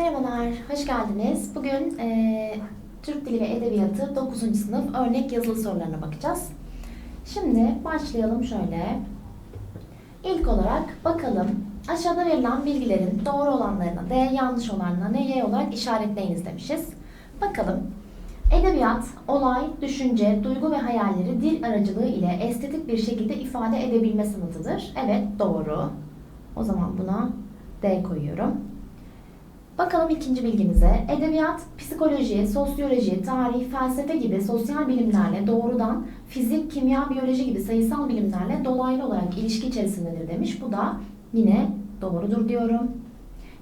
Merhabalar, hoş geldiniz. Bugün e, Türk Dili ve Edebiyatı 9. sınıf örnek yazılı sorularına bakacağız. Şimdi başlayalım şöyle. İlk olarak bakalım aşağıda verilen bilgilerin doğru olanlarına D, yanlış olanlarına ne Y olarak işaretleyiniz demişiz. Bakalım. Edebiyat, olay, düşünce, duygu ve hayalleri dil aracılığı ile estetik bir şekilde ifade edebilme sanatıdır. Evet, doğru. O zaman buna D koyuyorum. Bakalım ikinci bilgimize. Edebiyat, psikoloji, sosyoloji, tarih, felsefe gibi sosyal bilimlerle doğrudan fizik, kimya, biyoloji gibi sayısal bilimlerle dolaylı olarak ilişki içerisindedir demiş. Bu da yine doğrudur diyorum.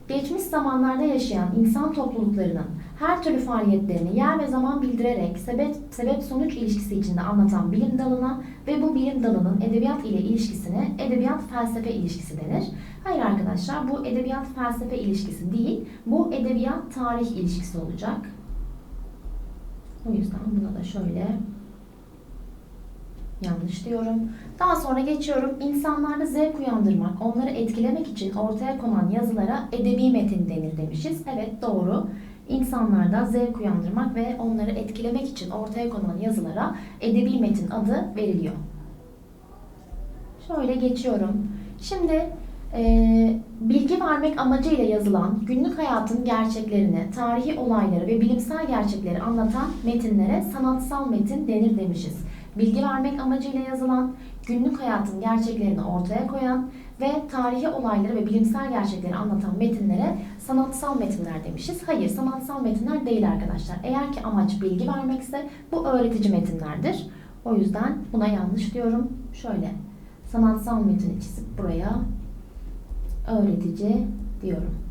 Geçmiş zamanlarda yaşayan insan topluluklarının her türlü faaliyetlerini yer ve zaman bildirerek sebep, sebep sonuç ilişkisi içinde anlatan bilim dalına ve bu bilim dalının edebiyat ile ilişkisine edebiyat felsefe ilişkisi denir. Hayır arkadaşlar bu edebiyat felsefe ilişkisi değil, bu edebiyat tarih ilişkisi olacak. O yüzden buna da şöyle yanlış diyorum. Daha sonra geçiyorum. İnsanlarda zevk uyandırmak, onları etkilemek için ortaya konan yazılara edebi metin denir demişiz. Evet doğru. İnsanlarda zevk uyandırmak ve onları etkilemek için ortaya konan yazılara edebi metin adı veriliyor. Şöyle geçiyorum. Şimdi e, bilgi vermek amacıyla yazılan günlük hayatın gerçeklerini, tarihi olayları ve bilimsel gerçekleri anlatan metinlere sanatsal metin denir demişiz. Bilgi vermek amacıyla yazılan, günlük hayatın gerçeklerini ortaya koyan ve tarihi olayları ve bilimsel gerçekleri anlatan metinlere sanatsal metinler demişiz. Hayır, sanatsal metinler değil arkadaşlar. Eğer ki amaç bilgi vermekse bu öğretici metinlerdir. O yüzden buna yanlış diyorum. Şöyle sanatsal metini çizip buraya öğretici diyorum.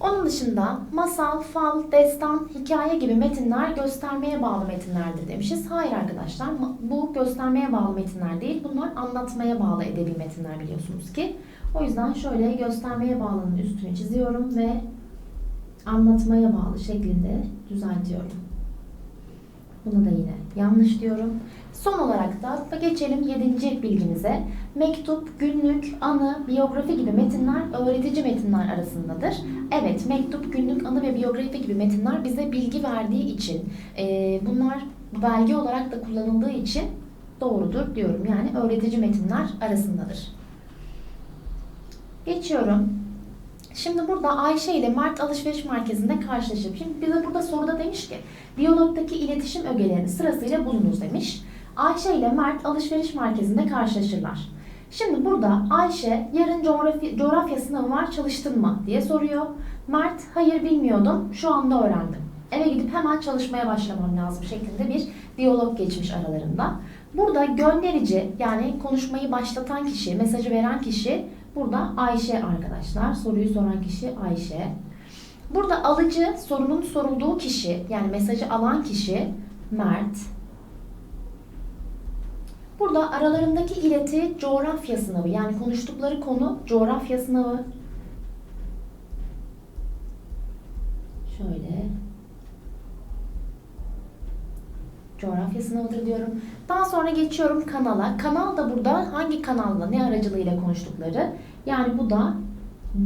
Onun dışında masal, fal, destan, hikaye gibi metinler göstermeye bağlı metinlerdir demişiz. Hayır arkadaşlar bu göstermeye bağlı metinler değil. Bunlar anlatmaya bağlı edebi metinler biliyorsunuz ki. O yüzden şöyle göstermeye bağlının üstünü çiziyorum ve anlatmaya bağlı şeklinde düzeltiyorum. Bunu da yine yanlış diyorum. Son olarak da geçelim 7. bilgimize. Mektup, günlük, anı, biyografi gibi metinler öğretici metinler arasındadır. Evet, mektup, günlük, anı ve biyografi gibi metinler bize bilgi verdiği için, e, bunlar belge olarak da kullanıldığı için doğrudur diyorum. Yani öğretici metinler arasındadır. Geçiyorum. Şimdi burada Ayşe ile Mert alışveriş merkezinde karşılaşıp, şimdi bize burada soruda demiş ki, diyalogdaki iletişim ögelerini sırasıyla bulunuz demiş. Ayşe ile Mert alışveriş merkezinde karşılaşırlar. Şimdi burada Ayşe yarın coğrafya, coğrafya sınavı var çalıştın mı diye soruyor. Mert hayır bilmiyordum şu anda öğrendim. Eve gidip hemen çalışmaya başlamam lazım şeklinde bir diyalog geçmiş aralarında. Burada gönderici yani konuşmayı başlatan kişi, mesajı veren kişi burada Ayşe arkadaşlar. Soruyu soran kişi Ayşe. Burada alıcı sorunun sorulduğu kişi yani mesajı alan kişi Mert. Burada aralarındaki ileti coğrafya sınavı yani konuştukları konu coğrafya sınavı. Şöyle. Coğrafya sınavıdır diyorum. Daha sonra geçiyorum kanala. Kanal da burada hangi kanalla ne aracılığıyla konuştukları. Yani bu da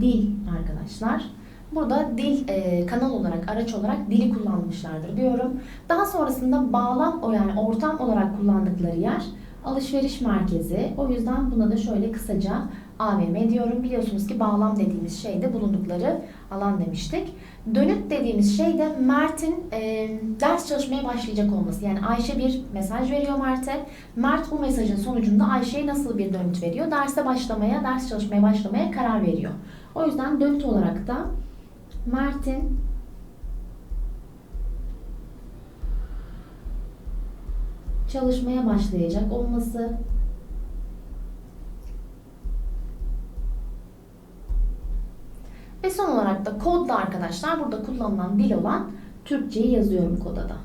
dil arkadaşlar. Burada dil e, kanal olarak, araç olarak dili kullanmışlardır diyorum. Daha sonrasında bağlam o yani ortam olarak kullandıkları yer alışveriş merkezi. O yüzden buna da şöyle kısaca AVM diyorum. Biliyorsunuz ki bağlam dediğimiz şeyde bulundukları alan demiştik. Dönüt dediğimiz şey de Mert'in e, ders çalışmaya başlayacak olması. Yani Ayşe bir mesaj veriyor Mert'e. Mert bu mesajın sonucunda Ayşe'ye nasıl bir dönüt veriyor? Derse başlamaya, ders çalışmaya başlamaya karar veriyor. O yüzden dönüt olarak da Mert'in çalışmaya başlayacak olması ve son olarak da kodda arkadaşlar burada kullanılan dil olan Türkçeyi yazıyorum koda da.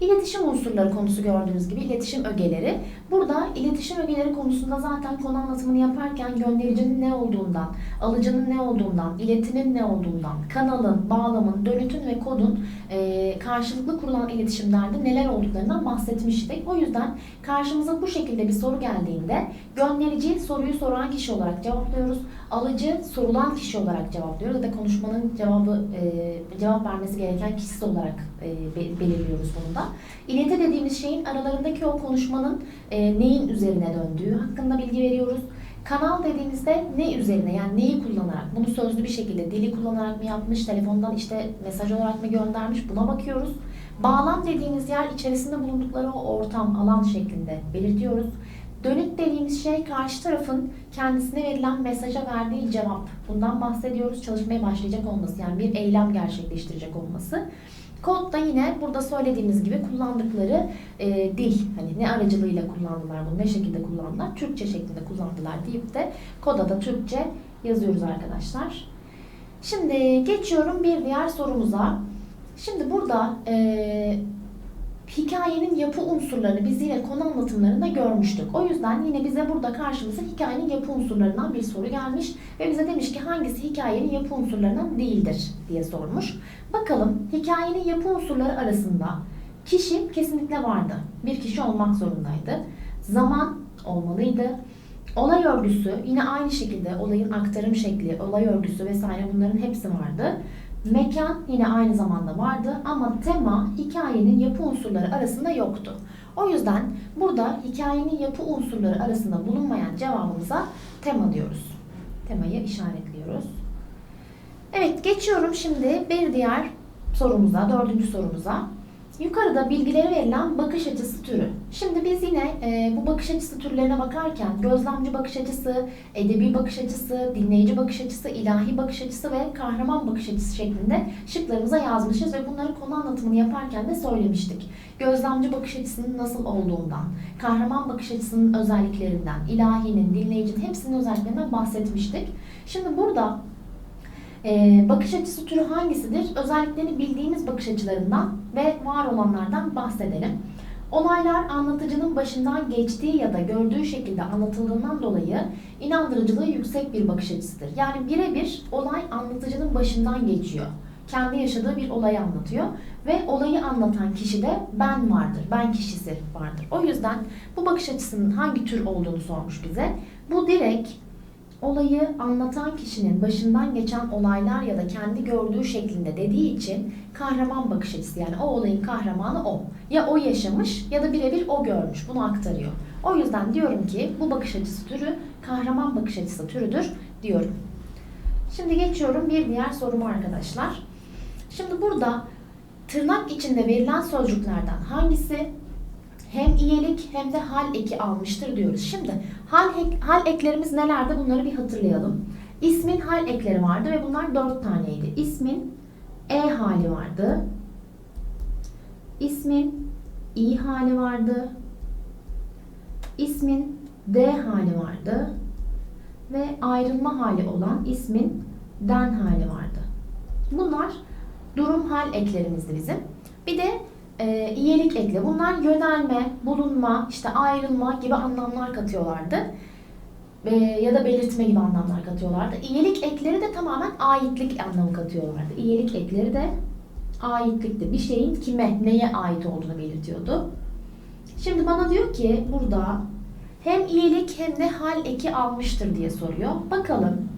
İletişim unsurları konusu gördüğünüz gibi iletişim ögeleri. Burada iletişim ögeleri konusunda zaten konu anlatımını yaparken göndericinin ne olduğundan, alıcının ne olduğundan, iletinin ne olduğundan, kanalın, bağlamın, dönütün ve kodun e, karşılıklı kurulan iletişimlerde neler olduklarından bahsetmiştik. O yüzden karşımıza bu şekilde bir soru geldiğinde gönderici soruyu soran kişi olarak cevaplıyoruz. Alıcı sorulan kişi olarak cevaplıyor ya da konuşmanın cevabı e, cevap vermesi gereken kişisi olarak e, be- belirliyoruz bunu da. İleti dediğimiz şeyin aralarındaki o konuşmanın e, neyin üzerine döndüğü hakkında bilgi veriyoruz. Kanal dediğimizde ne üzerine yani neyi kullanarak, bunu sözlü bir şekilde dili kullanarak mı yapmış, telefondan işte mesaj olarak mı göndermiş buna bakıyoruz. Bağlam dediğimiz yer içerisinde bulundukları o ortam, alan şeklinde belirtiyoruz. Dönüt dediğimiz şey karşı tarafın kendisine verilen mesaja verdiği cevap. Bundan bahsediyoruz. Çalışmaya başlayacak olması yani bir eylem gerçekleştirecek olması. Kod da yine burada söylediğimiz gibi kullandıkları e, dil. Hani ne aracılığıyla kullandılar bunu, ne şekilde kullandılar, Türkçe şeklinde kullandılar deyip de koda da Türkçe yazıyoruz arkadaşlar. Şimdi geçiyorum bir diğer sorumuza. Şimdi burada e, hikayenin yapı unsurlarını biz yine konu anlatımlarında görmüştük. O yüzden yine bize burada karşımıza hikayenin yapı unsurlarından bir soru gelmiş ve bize demiş ki hangisi hikayenin yapı unsurlarından değildir diye sormuş. Bakalım hikayenin yapı unsurları arasında kişi kesinlikle vardı. Bir kişi olmak zorundaydı. Zaman olmalıydı. Olay örgüsü yine aynı şekilde olayın aktarım şekli, olay örgüsü vesaire bunların hepsi vardı. Mekan yine aynı zamanda vardı ama tema hikayenin yapı unsurları arasında yoktu. O yüzden burada hikayenin yapı unsurları arasında bulunmayan cevabımıza tema diyoruz. Temayı işaretliyoruz. Evet geçiyorum şimdi bir diğer sorumuza, dördüncü sorumuza. Yukarıda bilgileri verilen bakış açısı türü. Şimdi biz yine e, bu bakış açısı türlerine bakarken gözlemci bakış açısı, edebi bakış açısı, dinleyici bakış açısı, ilahi bakış açısı ve kahraman bakış açısı şeklinde şıklarımıza yazmışız ve bunları konu anlatımını yaparken de söylemiştik. Gözlemci bakış açısının nasıl olduğundan, kahraman bakış açısının özelliklerinden, ilahinin, dinleyicinin hepsinin özelliklerinden bahsetmiştik. Şimdi burada ee, bakış açısı türü hangisidir? Özelliklerini bildiğimiz bakış açılarından ve var olanlardan bahsedelim. Olaylar anlatıcının başından geçtiği ya da gördüğü şekilde anlatıldığından dolayı inandırıcılığı yüksek bir bakış açısıdır. Yani birebir olay anlatıcının başından geçiyor. Kendi yaşadığı bir olayı anlatıyor ve olayı anlatan kişi de ben vardır, ben kişisi vardır. O yüzden bu bakış açısının hangi tür olduğunu sormuş bize. Bu direkt olayı anlatan kişinin başından geçen olaylar ya da kendi gördüğü şeklinde dediği için kahraman bakış açısı yani o olayın kahramanı o. Ya o yaşamış ya da birebir o görmüş bunu aktarıyor. O yüzden diyorum ki bu bakış açısı türü kahraman bakış açısı türüdür diyorum. Şimdi geçiyorum bir diğer soruma arkadaşlar. Şimdi burada tırnak içinde verilen sözcüklerden hangisi hem iyilik hem de hal eki almıştır diyoruz. Şimdi hal, hal eklerimiz nelerdi bunları bir hatırlayalım. İsmin hal ekleri vardı ve bunlar dört taneydi. İsmin e hali vardı. İsmin i hali vardı. İsmin d hali vardı. Ve ayrılma hali olan ismin den hali vardı. Bunlar durum hal eklerimizdi bizim. Bir de e, iyilik ekle. Bunlar yönelme, bulunma, işte ayrılma gibi anlamlar katıyorlardı. E, ya da belirtme gibi anlamlar katıyorlardı. İyilik ekleri de tamamen aitlik anlamı katıyorlardı. İyilik ekleri de aitlikti. Bir şeyin kime, neye ait olduğunu belirtiyordu. Şimdi bana diyor ki burada hem iyilik hem de hal eki almıştır diye soruyor. Bakalım.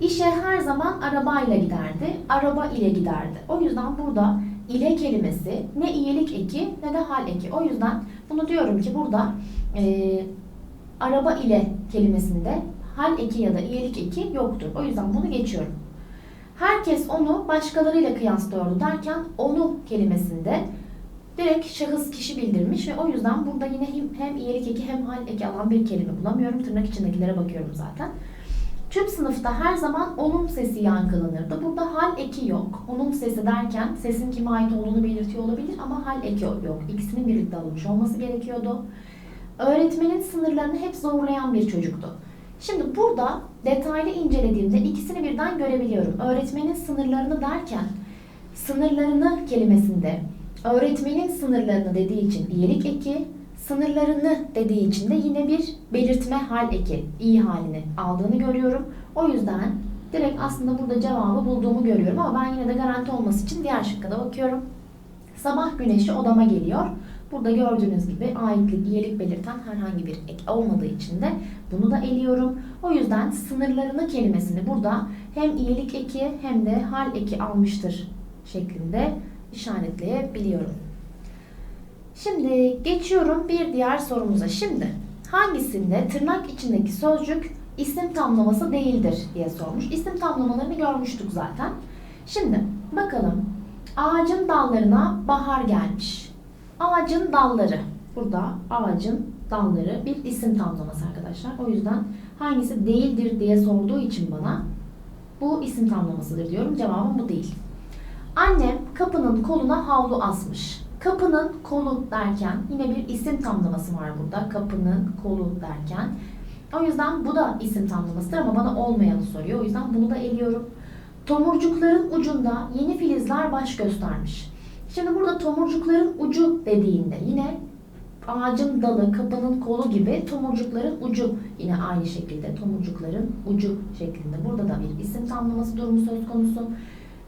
İşe her zaman arabayla giderdi, araba ile giderdi. O yüzden burada ile kelimesi ne iyilik eki ne de hal eki. O yüzden bunu diyorum ki burada e, araba ile kelimesinde hal eki ya da iyilik eki yoktur. O yüzden bunu geçiyorum. Herkes onu başkalarıyla kıyaslıyordu derken onu kelimesinde direkt şahıs kişi bildirmiş ve o yüzden burada yine hem, hem iyilik eki hem hal eki alan bir kelime bulamıyorum. Tırnak içindekilere bakıyorum zaten. Tüm sınıfta her zaman onun sesi yankılanırdı. Burada hal eki yok. Onun sesi derken sesin kime ait olduğunu belirtiyor olabilir ama hal eki yok. İkisinin birlikte alınmış olması gerekiyordu. Öğretmenin sınırlarını hep zorlayan bir çocuktu. Şimdi burada detaylı incelediğimde ikisini birden görebiliyorum. Öğretmenin sınırlarını derken sınırlarını kelimesinde öğretmenin sınırlarını dediği için iyilik eki, sınırlarını dediği için de yine bir belirtme hal eki, iyi halini aldığını görüyorum. O yüzden direkt aslında burada cevabı bulduğumu görüyorum ama ben yine de garanti olması için diğer şıkka da bakıyorum. Sabah güneşi odama geliyor. Burada gördüğünüz gibi aitlik, iyilik belirten herhangi bir ek olmadığı için de bunu da eliyorum. O yüzden sınırlarını kelimesini burada hem iyilik eki hem de hal eki almıştır şeklinde işaretleyebiliyorum. Şimdi geçiyorum bir diğer sorumuza. Şimdi hangisinde tırnak içindeki sözcük isim tamlaması değildir diye sormuş. İsim tamlamalarını görmüştük zaten. Şimdi bakalım. Ağacın dallarına bahar gelmiş. Ağacın dalları. Burada ağacın dalları bir isim tamlaması arkadaşlar. O yüzden hangisi değildir diye sorduğu için bana bu isim tamlamasıdır diyorum. Cevabım bu değil. Annem kapının koluna havlu asmış. Kapının kolu derken yine bir isim tamlaması var burada. Kapının kolu derken. O yüzden bu da isim tamlamasıdır ama bana olmayanı soruyor. O yüzden bunu da eliyorum. Tomurcukların ucunda yeni filizler baş göstermiş. Şimdi burada tomurcukların ucu dediğinde yine ağacın dalı, kapının kolu gibi tomurcukların ucu yine aynı şekilde tomurcukların ucu şeklinde. Burada da bir isim tamlaması durumu söz konusu.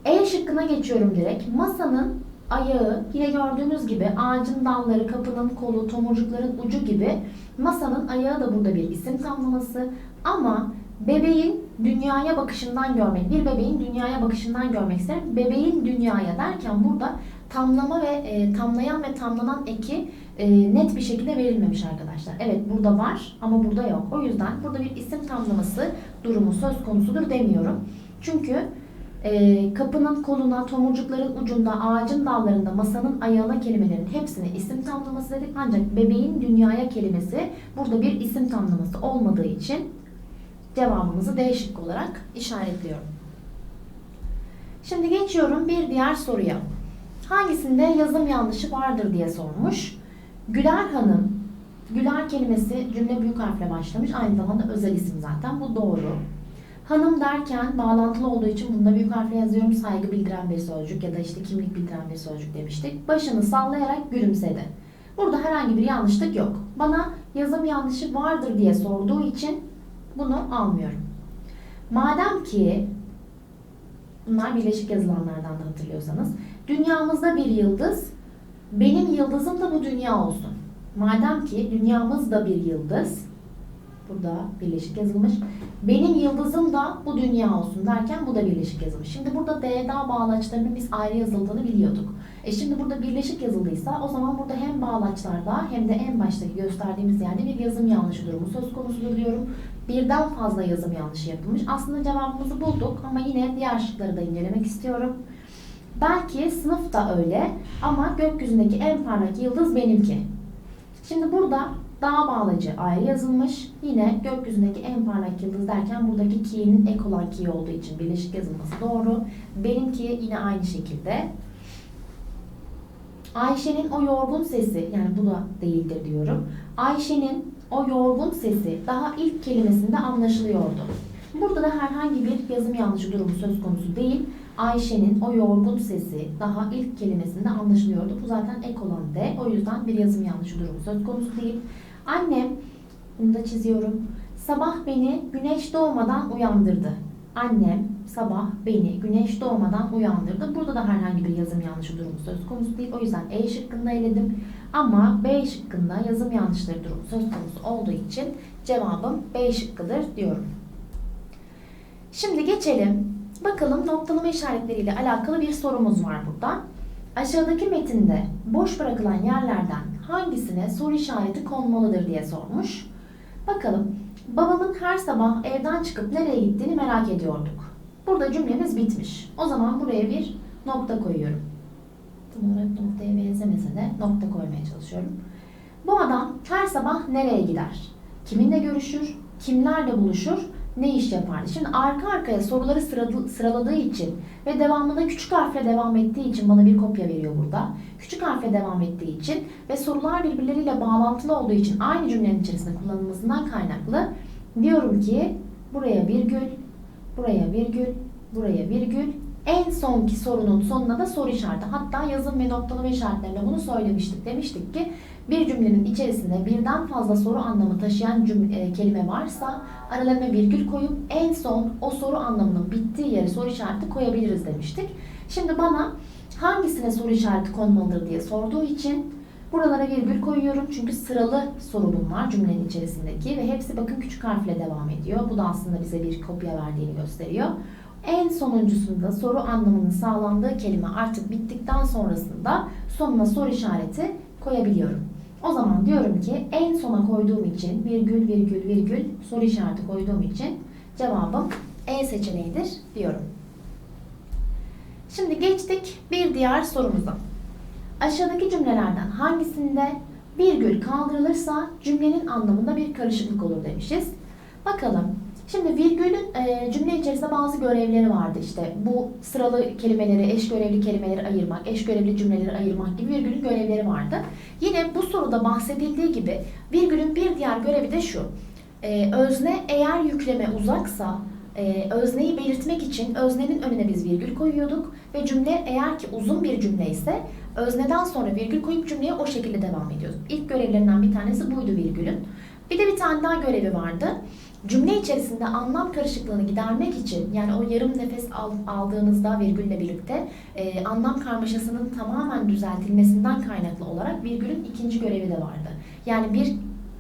E şıkkına geçiyorum direkt. Masanın ayağı yine gördüğünüz gibi ağacın dalları, kapının kolu, tomurcukların ucu gibi masanın ayağı da burada bir isim tamlaması. Ama bebeğin dünyaya bakışından görmek, bir bebeğin dünyaya bakışından görmek isterim. Bebeğin dünyaya derken burada tamlama ve e, tamlayan ve tamlanan eki e, net bir şekilde verilmemiş arkadaşlar. Evet burada var ama burada yok. O yüzden burada bir isim tamlaması durumu söz konusudur demiyorum. Çünkü e, kapının koluna, tomurcukların ucunda, ağacın dallarında, masanın ayağına kelimelerin hepsine isim tamlaması dedik. Ancak bebeğin dünyaya kelimesi burada bir isim tamlaması olmadığı için cevabımızı D şıkkı olarak işaretliyorum. Şimdi geçiyorum bir diğer soruya. Hangisinde yazım yanlışı vardır diye sormuş. Güler Hanım, Güler kelimesi cümle büyük harfle başlamış. Aynı zamanda özel isim zaten. Bu doğru. Hanım derken bağlantılı olduğu için bunda büyük harfle yazıyorum. Saygı bildiren bir sözcük ya da işte kimlik bildiren bir sözcük demiştik. Başını sallayarak gülümsedi. Burada herhangi bir yanlışlık yok. Bana yazım yanlışı vardır diye sorduğu için bunu almıyorum. Madem ki bunlar birleşik yazılanlardan da hatırlıyorsanız dünyamızda bir yıldız benim yıldızım da bu dünya olsun. Madem ki dünyamız da bir yıldız burada birleşik yazılmış. Benim yıldızım da bu dünya olsun derken bu da birleşik yazılmış. Şimdi burada DDA bağlaçlarının biz ayrı yazıldığını biliyorduk. E şimdi burada birleşik yazıldıysa o zaman burada hem bağlaçlarda hem de en baştaki gösterdiğimiz yerde bir yazım yanlışı durumu söz konusudur diyorum. Birden fazla yazım yanlışı yapılmış. Aslında cevabımızı bulduk ama yine diğer şıkları da incelemek istiyorum. Belki sınıf da öyle ama gökyüzündeki en parlak yıldız benimki. Şimdi burada dağ bağlacı ayrı yazılmış. Yine gökyüzündeki en parlak yıldız derken buradaki ki'nin ek olan ki olduğu için birleşik yazılması doğru. Benimki yine aynı şekilde. Ayşe'nin o yorgun sesi yani bu da değildir diyorum. Ayşe'nin o yorgun sesi daha ilk kelimesinde anlaşılıyordu. Burada da herhangi bir yazım yanlışı durumu söz konusu değil. Ayşe'nin o yorgun sesi daha ilk kelimesinde anlaşılıyordu. Bu zaten ek olan de. O yüzden bir yazım yanlışı durumu söz konusu değil. Annem, bunu da çiziyorum. Sabah beni güneş doğmadan uyandırdı. Annem sabah beni güneş doğmadan uyandırdı. Burada da herhangi bir yazım yanlışı durumu söz konusu değil. O yüzden E şıkkında eledim. Ama B şıkkında yazım yanlışları durumu söz konusu olduğu için cevabım B şıkkıdır diyorum. Şimdi geçelim. Bakalım noktalama işaretleriyle alakalı bir sorumuz var burada. Aşağıdaki metinde boş bırakılan yerlerden hangisine soru işareti konmalıdır diye sormuş. Bakalım. Babamın her sabah evden çıkıp nereye gittiğini merak ediyorduk. Burada cümlemiz bitmiş. O zaman buraya bir nokta koyuyorum. Tam olarak noktaya benzemese de nokta koymaya çalışıyorum. Bu adam her sabah nereye gider? Kiminle görüşür? Kimlerle buluşur? Ne iş yapardı? Şimdi arka arkaya soruları sıraladı, sıraladığı için ve devamında küçük harfle devam ettiği için bana bir kopya veriyor burada. Küçük harfle devam ettiği için ve sorular birbirleriyle bağlantılı olduğu için aynı cümlenin içerisinde kullanılmasından kaynaklı diyorum ki buraya virgül, buraya virgül, buraya virgül, en sonki sorunun sonuna da soru işareti. Hatta yazım ve noktalama işaretlerinde bunu söylemiştik. Demiştik ki bir cümlenin içerisinde birden fazla soru anlamı taşıyan cümle, e, kelime varsa aralarına virgül koyup en son o soru anlamının bittiği yere soru işareti koyabiliriz demiştik. Şimdi bana hangisine soru işareti konmalıdır diye sorduğu için Buralara virgül koyuyorum çünkü sıralı soru bunlar cümlenin içerisindeki ve hepsi bakın küçük harfle devam ediyor. Bu da aslında bize bir kopya verdiğini gösteriyor. En sonuncusunda soru anlamının sağlandığı kelime artık bittikten sonrasında sonuna soru işareti koyabiliyorum. O zaman diyorum ki en sona koyduğum için virgül virgül virgül soru işareti koyduğum için cevabım E seçeneğidir diyorum. Şimdi geçtik bir diğer sorumuza. Aşağıdaki cümlelerden hangisinde virgül kaldırılırsa cümlenin anlamında bir karışıklık olur demişiz. Bakalım. Şimdi virgülün e, cümle içerisinde bazı görevleri vardı işte. Bu sıralı kelimeleri, eş görevli kelimeleri ayırmak, eş görevli cümleleri ayırmak gibi virgülün görevleri vardı. Yine bu soruda bahsedildiği gibi virgülün bir diğer görevi de şu. E, özne eğer yükleme uzaksa e, özneyi belirtmek için öznenin önüne biz virgül koyuyorduk ve cümle eğer ki uzun bir cümle ise özneden sonra virgül koyup cümleye o şekilde devam ediyorduk. İlk görevlerinden bir tanesi buydu virgülün. Bir de bir tane daha görevi vardı. Cümle içerisinde anlam karışıklığını gidermek için yani o yarım nefes al- aldığınızda virgülle birlikte e, anlam karmaşasının tamamen düzeltilmesinden kaynaklı olarak virgülün ikinci görevi de vardı. Yani bir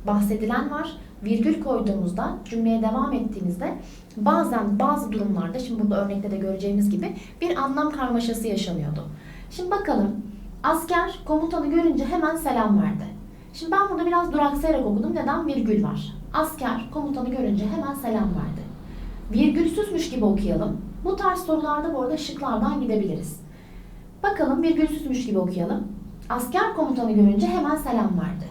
bahsedilen var, virgül koyduğumuzda cümleye devam ettiğimizde bazen bazı durumlarda şimdi burada örnekte de göreceğimiz gibi bir anlam karmaşası yaşanıyordu. Şimdi bakalım asker komutanı görünce hemen selam verdi. Şimdi ben burada biraz duraksayarak okudum. Neden? Virgül var. Asker komutanı görünce hemen selam verdi. Virgülsüzmüş gibi okuyalım. Bu tarz sorularda bu arada şıklardan gidebiliriz. Bakalım virgülsüzmüş gibi okuyalım. Asker komutanı görünce hemen selam verdi.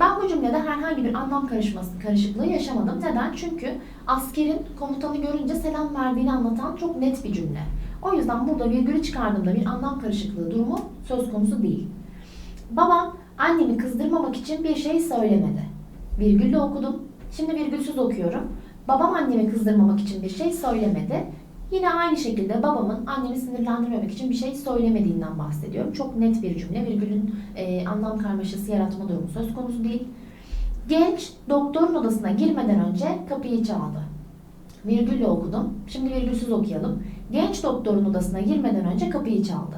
Ben bu cümlede herhangi bir anlam karışması, karışıklığı yaşamadım. Neden? Çünkü askerin komutanı görünce selam verdiğini anlatan çok net bir cümle. O yüzden burada virgülü çıkardığımda bir anlam karışıklığı durumu söz konusu değil. Babam annemi kızdırmamak için bir şey söylemedi. Virgülle okudum. Şimdi virgülsüz okuyorum. Babam annemi kızdırmamak için bir şey söylemedi. Yine aynı şekilde babamın annemi sinirlendirmemek için bir şey söylemediğinden bahsediyorum. Çok net bir cümle. Virgülün e, anlam karmaşası yaratma durumu söz konusu değil. Genç doktorun odasına girmeden önce kapıyı çaldı. Virgülle okudum. Şimdi virgülsüz okuyalım. Genç doktorun odasına girmeden önce kapıyı çaldı.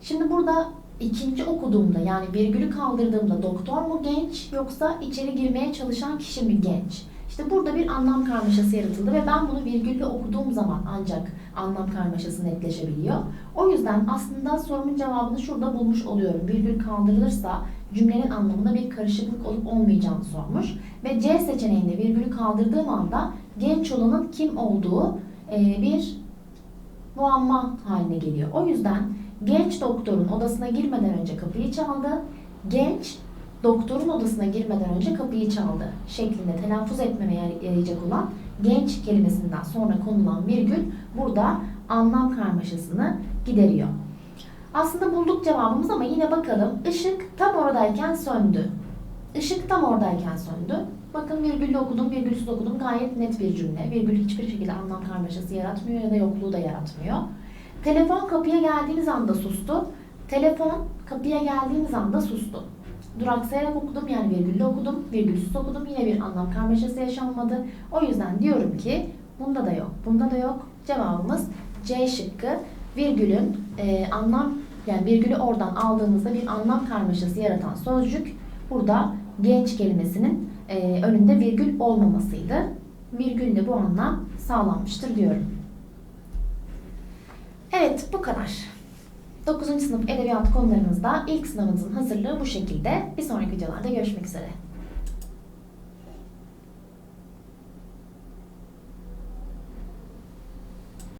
Şimdi burada ikinci okuduğumda yani virgülü kaldırdığımda doktor mu genç yoksa içeri girmeye çalışan kişi mi genç? İşte burada bir anlam karmaşası yaratıldı ve ben bunu virgülle okuduğum zaman ancak anlam karmaşası netleşebiliyor. O yüzden aslında sorumun cevabını şurada bulmuş oluyorum. Virgül kaldırılırsa cümlenin anlamında bir karışıklık olup olmayacağını sormuş. Ve C seçeneğinde virgülü kaldırdığım anda genç olanın kim olduğu bir muamma haline geliyor. O yüzden genç doktorun odasına girmeden önce kapıyı çaldı. Genç doktorun odasına girmeden önce kapıyı çaldı şeklinde telaffuz etmeme yarayacak olan genç kelimesinden sonra konulan virgül burada anlam karmaşasını gideriyor. Aslında bulduk cevabımız ama yine bakalım. Işık tam oradayken söndü. Işık tam oradayken söndü. Bakın virgüllü okudum, virgülsüz okudum. Gayet net bir cümle. Virgül hiçbir şekilde anlam karmaşası yaratmıyor ya da yokluğu da yaratmıyor. Telefon kapıya geldiğiniz anda sustu. Telefon kapıya geldiğiniz anda sustu. Duraksayarak okudum yani virgüllü okudum, virgülsüz okudum. Yine bir anlam karmaşası yaşanmadı. O yüzden diyorum ki bunda da yok, bunda da yok. Cevabımız C şıkkı. Virgülün e, anlam yani virgülü oradan aldığımızda bir anlam karmaşası yaratan sözcük burada genç kelimesinin e, önünde virgül olmamasıydı. Virgülle bu anlam sağlanmıştır diyorum. Evet bu kadar. 9. sınıf edebiyat konularınızda ilk sınavınızın hazırlığı bu şekilde. Bir sonraki videolarda görüşmek üzere.